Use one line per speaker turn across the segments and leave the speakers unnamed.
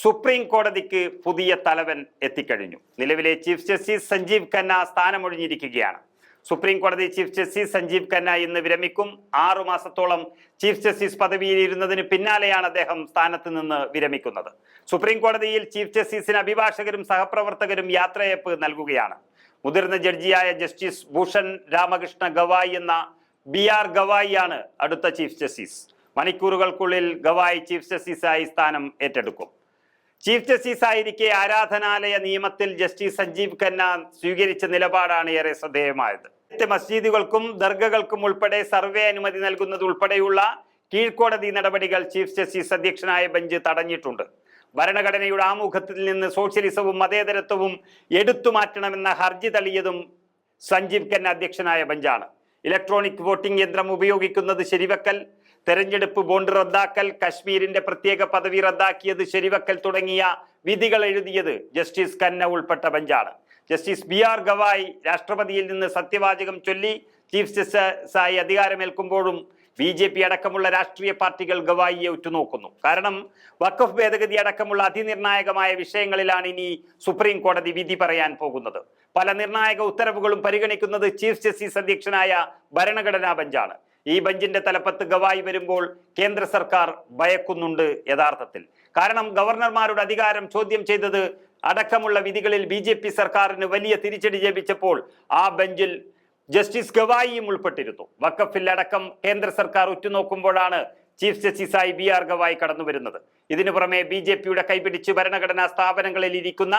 Supreme കോടതിക്ക് പുതിയ തലവൻ എത്തിക്കഴിഞ്ഞു. നിലവിലെ ചീഫ് ജസ്റ്റിസ് സഞ്ജീവ് ഖന്ന സ്ഥാനമൊഴിഞ്ഞിരിക്കുകയാണ്. സുപ്രീം കോടതി ചീഫ് ജസ്റ്റിസ് സഞ്ജീവ് ഖന്ന ഇന്ന് വിരമിക്കും. ആറു മാസത്തോളം ചീഫ് ജസ്റ്റിസ് പദവിയിലിരുന്നതിന് പിന്നാലെയാണ് അദ്ദേഹം സ്ഥാനത്ത് നിന്ന് വിരമിക്കുന്നത്. സുപ്രീം കോടതിയിൽ ചീഫ് ജസ്റ്റിസിന് അഭിഭാഷകരും സഹപ്രവർത്തകരും യാത്രയപ്പ് നൽകുകയാണ്. മുതിർന്ന ജഡ്ജിയായ ജസ്റ്റിസ് ഭൂഷൺ രാമകൃഷ്ണ ഗവായ് എന്ന ബി ആർ ആണ് അടുത്ത ചീഫ് ജസ്റ്റിസ്. മണിക്കൂറുകൾക്കുള്ളിൽ ഗവായ് ചീഫ് ജസ്റ്റിസായി സ്ഥാനം ഏറ്റെടുക്കും. ചീഫ് ജസ്റ്റിസ് ആയിരിക്കെ ആരാധനാലയ നിയമത്തിൽ ജസ്റ്റിസ് സഞ്ജീവ് ഖന്ന സ്വീകരിച്ച നിലപാടാണ് ഏറെ ശ്രദ്ധേയമായത്. മസ്ജിദുകൾക്കും ദർഗകൾക്കും ഉൾപ്പെടെ സർവേ അനുമതി നൽകുന്നത് ഉൾപ്പെടെയുള്ള കീഴ്ക്കോടതി നടപടികൾ ചീഫ് ജസ്റ്റിസ് അധ്യക്ഷനായ ബെഞ്ച് തടഞ്ഞിട്ടുണ്ട്. ഭരണഘടനയുടെ ആമുഖത്തിൽ നിന്ന് സോഷ്യലിസവും മതേതരത്വവും എടുത്തു മാറ്റണമെന്ന ഹർജി തള്ളിയതും സഞ്ജീവ് ഖന്ന അധ്യക്ഷനായ ബെഞ്ചാണ്. ഇലക്ട്രോണിക് വോട്ടിംഗ് യന്ത്രം ഉപയോഗിക്കുന്നത് ശരിവെക്കൽ തെരഞ്ഞെടുപ്പ് ബോണ്ട് റദ്ദാക്കൽ കശ്മീരിന്റെ പ്രത്യേക പദവി റദ്ദാക്കിയത് ശരിവക്കൽ തുടങ്ങിയ വിധികൾ എഴുതിയത് ജസ്റ്റിസ് ഖന്ന ഉൾപ്പെട്ട ബെഞ്ചാണ്. ജസ്റ്റിസ് ബി ആർ ഗവായ് രാഷ്ട്രപതിയിൽ നിന്ന് സത്യവാചകം ചൊല്ലി ചീഫ് ജസ്റ്റിസായി അധികാരമേൽക്കുമ്പോഴും ബി ജെ പി അടക്കമുള്ള രാഷ്ട്രീയ പാർട്ടികൾ ഗവായിയെ ഉറ്റുനോക്കുന്നു. കാരണം വഖഫ് ഭേദഗതി അടക്കമുള്ള അതിനിർണായകമായ വിഷയങ്ങളിലാണ് ഇനി സുപ്രീം കോടതി വിധി പറയാൻ പോകുന്നത്. പല നിർണായക ഉത്തരവുകളും പരിഗണിക്കുന്നത് ചീഫ് ജസ്റ്റിസ് അധ്യക്ഷനായ ഭരണഘടനാ ബെഞ്ചാണ്. ഈ ബെഞ്ചിന്റെ തലപ്പത്ത് ഗവായി വരുമ്പോൾ കേന്ദ്ര സർക്കാർ ഭയക്കുന്നുണ്ട് യഥാർത്ഥത്തിൽ. കാരണം ഗവർണർമാരുടെ അധികാരം ചോദ്യം ചെയ്തത് അടക്കമുള്ള വിധികളിൽ ബി ജെ പി സർക്കാരിന് വലിയ തിരിച്ചടി ജപിച്ചപ്പോൾ ആ ബെഞ്ചിൽ ജസ്റ്റിസ് ഗവായിയും ഉൾപ്പെട്ടിരുന്നു. വക്കഫിൽ അടക്കം കേന്ദ്ര സർക്കാർ ഉറ്റുനോക്കുമ്പോഴാണ് ചീഫ് ജസ്റ്റിസായി ബി ആർ ഗവായി കടന്നു വരുന്നത്. ഇതിനു പുറമെ ബി ജെ പിയുടെ കൈപിടിച്ച് ഭരണഘടനാ സ്ഥാപനങ്ങളിൽ ഇരിക്കുന്ന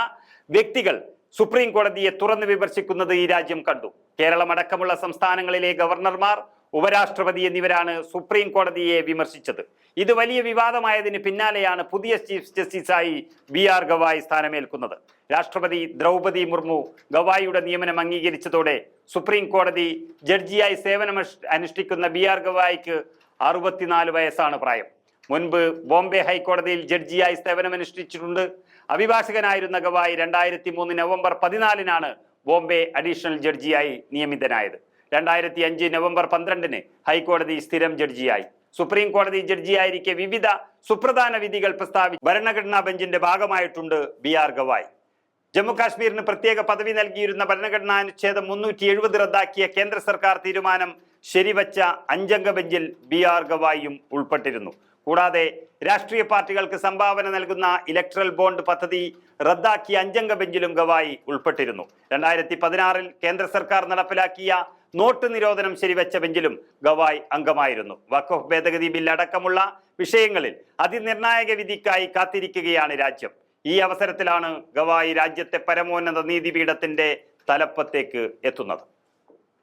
വ്യക്തികൾ സുപ്രീം കോടതിയെ തുറന്നു വിമർശിക്കുന്നത് ഈ രാജ്യം കണ്ടു. കേരളം അടക്കമുള്ള സംസ്ഥാനങ്ങളിലെ ഗവർണർമാർ ഉപരാഷ്ട്രപതി എന്നിവരാണ് സുപ്രീം കോടതിയെ വിമർശിച്ചത്. ഇത് വലിയ വിവാദമായതിന് പിന്നാലെയാണ് പുതിയ ചീഫ് ജസ്റ്റിസായി ബി ആർ ഗവായ് സ്ഥാനമേൽക്കുന്നത്. രാഷ്ട്രപതി ദ്രൗപതി മുർമു ഗവായിയുടെ നിയമനം അംഗീകരിച്ചതോടെ സുപ്രീം കോടതി ജഡ്ജിയായി സേവനം അനുഷ്ഠിക്കുന്ന ബി ആർ ഗവായിക്ക് അറുപത്തിനാല് വയസ്സാണ് പ്രായം. മുൻപ് ബോംബെ ഹൈക്കോടതിയിൽ ജഡ്ജിയായി സേവനമനുഷ്ഠിച്ചിട്ടുണ്ട്. അഭിഭാഷകനായിരുന്ന ഗവായി രണ്ടായിരത്തി മൂന്ന് നവംബർ പതിനാലിനാണ് ബോംബെ അഡീഷണൽ ജഡ്ജിയായി നിയമിതനായത്. രണ്ടായിരത്തി അഞ്ച് നവംബർ പന്ത്രണ്ടിന് ഹൈക്കോടതി സ്ഥിരം ജഡ്ജിയായി. സുപ്രീം കോടതി ജഡ്ജിയായിരിക്കെ വിവിധ സുപ്രധാന വിധികൾ പ്രസ്താവിച്ച് ഭരണഘടനാ ബെഞ്ചിന്റെ ഭാഗമായിട്ടുണ്ട് ബി ആർ ഗവായ്. ജമ്മുകാശ്മീരിന് പ്രത്യേക പദവി നൽകിയിരുന്ന ഭരണഘടനാ അനുച്ഛേദം മുന്നൂറ്റി എഴുപത് റദ്ദാക്കിയ കേന്ദ്ര സർക്കാർ തീരുമാനം ശരിവച്ച അഞ്ചംഗ ബെഞ്ചിൽ ബി ആർ ഗവായും ഉൾപ്പെട്ടിരുന്നു. കൂടാതെ രാഷ്ട്രീയ പാർട്ടികൾക്ക് സംഭാവന നൽകുന്ന ഇലക്ട്രൽ ബോണ്ട് പദ്ധതി റദ്ദാക്കിയ അഞ്ചംഗ ബെഞ്ചിലും ഗവായി ഉൾപ്പെട്ടിരുന്നു. രണ്ടായിരത്തി പതിനാറിൽ കേന്ദ്ര സർക്കാർ നടപ്പിലാക്കിയ നോട്ട് നിരോധനം ശരിവെച്ച ബെഞ്ചിലും ഗവായ് അംഗമായിരുന്നു. വഖഫ് ഭേദഗതി ബിൽ അടക്കമുള്ള വിഷയങ്ങളിൽ അതിനിർണായക വിധിക്കായി കാത്തിരിക്കുകയാണ് രാജ്യം. ഈ അവസരത്തിലാണ് ഗവായി രാജ്യത്തെ പരമോന്നത നീതിപീഠത്തിന്റെ തലപ്പത്തേക്ക് എത്തുന്നത്.